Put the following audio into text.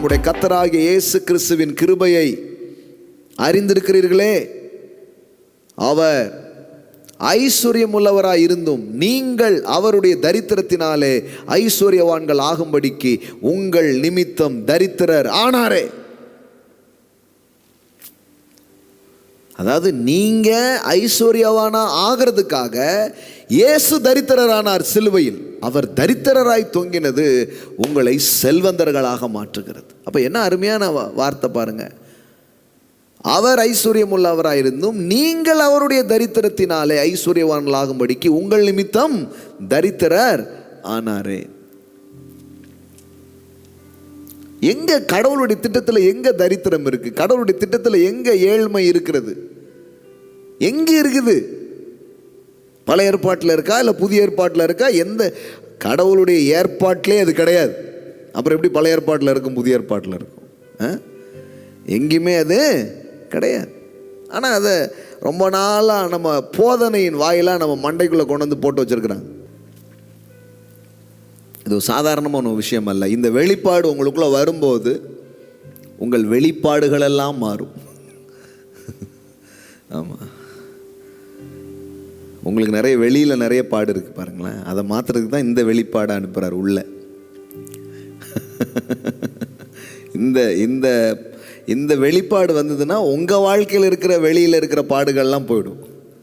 நம்முடைய கத்தராகிய இயேசு கிறிஸ்துவின் கிருபையை அறிந்திருக்கிறீர்களே. அவர் ஐஸ்வர்யம் உள்ளவராய் இருந்தும் நீங்கள் அவருடைய தரித்திரத்தினாலே ஐஸ்வர்யவான்கள் ஆகும்படிக்கு உங்கள் நிமித்தம் தரித்திரர் ஆனாரே. அதாவது நீங்கள் ஐஸ்வர்யவானா ஆகிறதுக்காக இயேசு தரித்திரரானார் சிலுவையில். அவர் தரித்திரராய் தொங்கினது உங்களை செல்வந்தர்களாக மாற்றுகிறது. அப்போ என்ன அருமையான வார்த்தை பாருங்கள் அவர் ஐஸ்வர்யம் உள்ளவராயிருந்தும் நீங்கள் அவருடைய தரித்திரத்தினாலே ஐஸ்வர்யவான்களாகும்படிக்கு உங்கள் நிமித்தம் தரித்திரர் ஆனாரே. எங்க கடவுளுடைய திட்டத்தில் எங்க தரித்திரம் இருக்கு? கடவுளுடைய திட்டத்தில் எங்க ஏழ்மை இருக்கிறது? எங்கே இருக்குது? பழைய ஏற்பாட்டில் இருக்கா? இல்லை புதிய ஏற்பாட்டில் இருக்கா? எந்த கடவுளுடைய ஏற்பாட்டிலே அது கிடையாது. அப்புறம் எப்படி பழைய ஏற்பாட்டில் இருக்கும் புதிய ஏற்பாட்டில் இருக்கும்? ஆ? எங்கேயுமே அது கிடையாது. ஆனால் அதை ரொம்ப நாளாக நம்ம போதனையின் வாயிலாக நம்ம மண்டைக்குள்ளே கொண்டு வந்து போட்டு வச்சிருக்கிறாங்க. இது சாதாரணமான விஷயம் அல்ல. இந்த வெளிப்பாடு உங்களுக்குள்ளே வரும்போது உங்கள் வெளிப்பாடுகளெல்லாம் மாறும். ஆமாம் உங்களுக்கு நிறைய வெளியில் நிறைய பாடு இருக்குது பாருங்களேன். அதை மாத்துறதுக்கு தான் இந்த வெளிப்பாடை அனுப்புகிறார் உள்ள. இந்த இந்த இந்த வெளிப்பாடு வந்ததுன்னா உங்கள் வாழ்க்கையில் இருக்கிற வெளியில் இருக்கிற பாடுகள்லாம் போயிடும்.